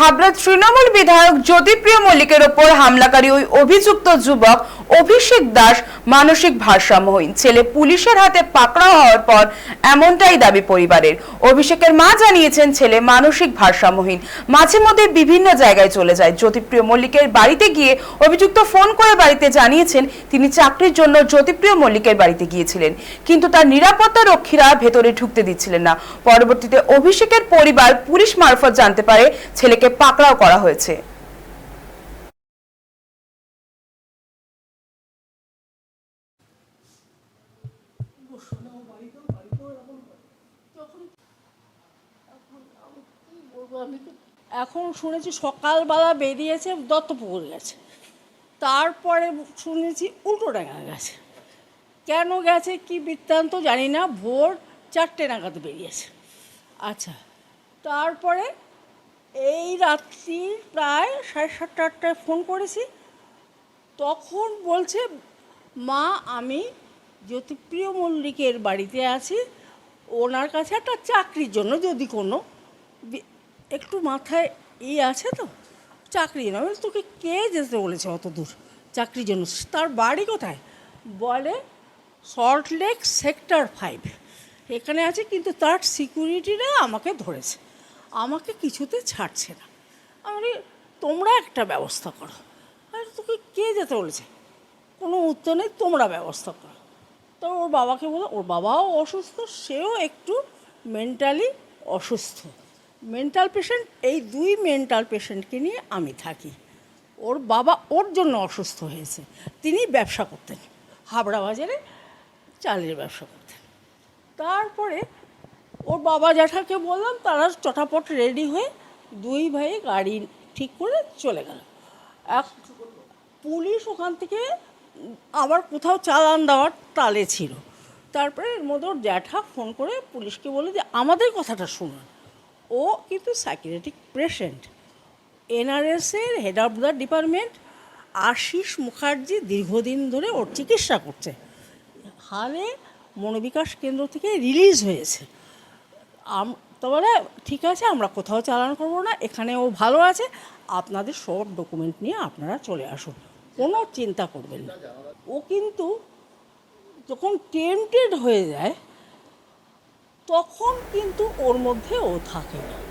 হাবড়া তৃণমূল বিধায়ক জ্যোতিপ্রিয় মল্লিকের ওপর হামলাকারী ওই অভিযুক্ত যুবক অভিষেক দাস মানসিক ভারসাম্যহীন ছেলে পুলিশের হাতে পাকড়াও হওয়ার পর এমনটাই দাবি পরিবারের। অভিষেকের মা জানিয়েছেন, ছেলে মানসিক ভারসাম্যহীন মাঝে মধ্যে বিভিন্ন জায়গায় চলে যায়। জ্যোতিপ্রিয় মল্লিকের বাড়িতে গিয়ে অভিযুক্ত ফোন করে বাড়িতে জানিয়েছেন, তিনি চাকরির জন্য জ্যোতিপ্রিয় মল্লিকের বাড়িতে গিয়েছিলেন। কিন্তু তার নিরাপত্তা রক্ষীরা ভেতরে ঢুকতে দিচ্ছিলেন না। পরবর্তীতে অভিষেকের পরিবার পুলিশ মারফত জানতে পারে, ছেলেকে পাকড়াও করা হয়েছে। এখন শুনেছি সকালবেলা বেরিয়েছে দত্তপুকুর গেছে। তারপরে শুনেছি উল্টোডাঙ্গা গেছে। কেন গেছে কি বৃত্তান্ত জানি না। ভোর চারটে নাগাদ বেরিয়েছে। আচ্ছা তারপরে এই রাত্রি প্রায় সাড়ে সাতটা আটটায় ফোন করেছি। তখন বলছে, মা, আমি জ্যোতিপ্রিয় মল্লিকের বাড়িতে আছি। ওনার কাছে একটা চাকরির জন্য যদি কোনো একটু মাথায় ই আছে তো, চাকরি না তোকে কে যেতে বলেছে অত দূর? চাকরির জন্য? তার বাড়ি কোথায়? বলে সল্টলেক সেক্টর ফাইভ। এখানে আছে, কিন্তু তার সিকিউরিটিরা আমাকে ধরেছে। আমাকে কিছুতে ছাড়ছে না। আমি তোমরা একটা ব্যবস্থা করো। আর তোকে কে যেতে বলেছে? কোনো উত্তর নেই, তোমরা ব্যবস্থা করো। তো ওর বাবাকে বলো, ওর বাবাও অসুস্থ, সেও একটু মেন্টালি অসুস্থ। মেন্টাল পেশেন্ট এই দুই মেন্টাল পেশেন্টকে নিয়ে আমি থাকি। ওর বাবা ওর জন্য অসুস্থ হয়েছে। তিনি ব্যবসা করতেন, হাবড়া বাজারে চালের ব্যবসা করতেন। তারপরে ওর বাবা জ্যাঠাকে বললাম, তারা চটাপট রেডি হয়ে দুই ভাই গাড়ি ঠিক করে চলে গেল। এক পুলিশ ওখান থেকে আবার কোথাও চালান দেওয়ার তালে ছিল। তারপরে এর মধ্যে ওর জ্যাঠা ফোন করে পুলিশকে বলে যে, আমাদের কথাটা শুনুন। ও কিন্তু psychiatric patient এনআরএসের head of the department Ashis Mukherjee দীর্ঘদিন ধরে ওর চিকিৎসা করছে। হালে মনোবিকাশ কেন্দ্র থেকে রিলিজ হয়েছে। আম ঠিক আছে, আমরা কোথাও চালান করব না এখানে ও ভালো আছে, আপনাদের সব ডকুমেন্ট নিয়ে আপনারা চলে আসুন। কোনো চিন্তা করবেন না। ও কিন্তু যখন টেম্পটেড হয়ে যায়, তখন কিন্তু ওর মধ্যে ও থাকে না।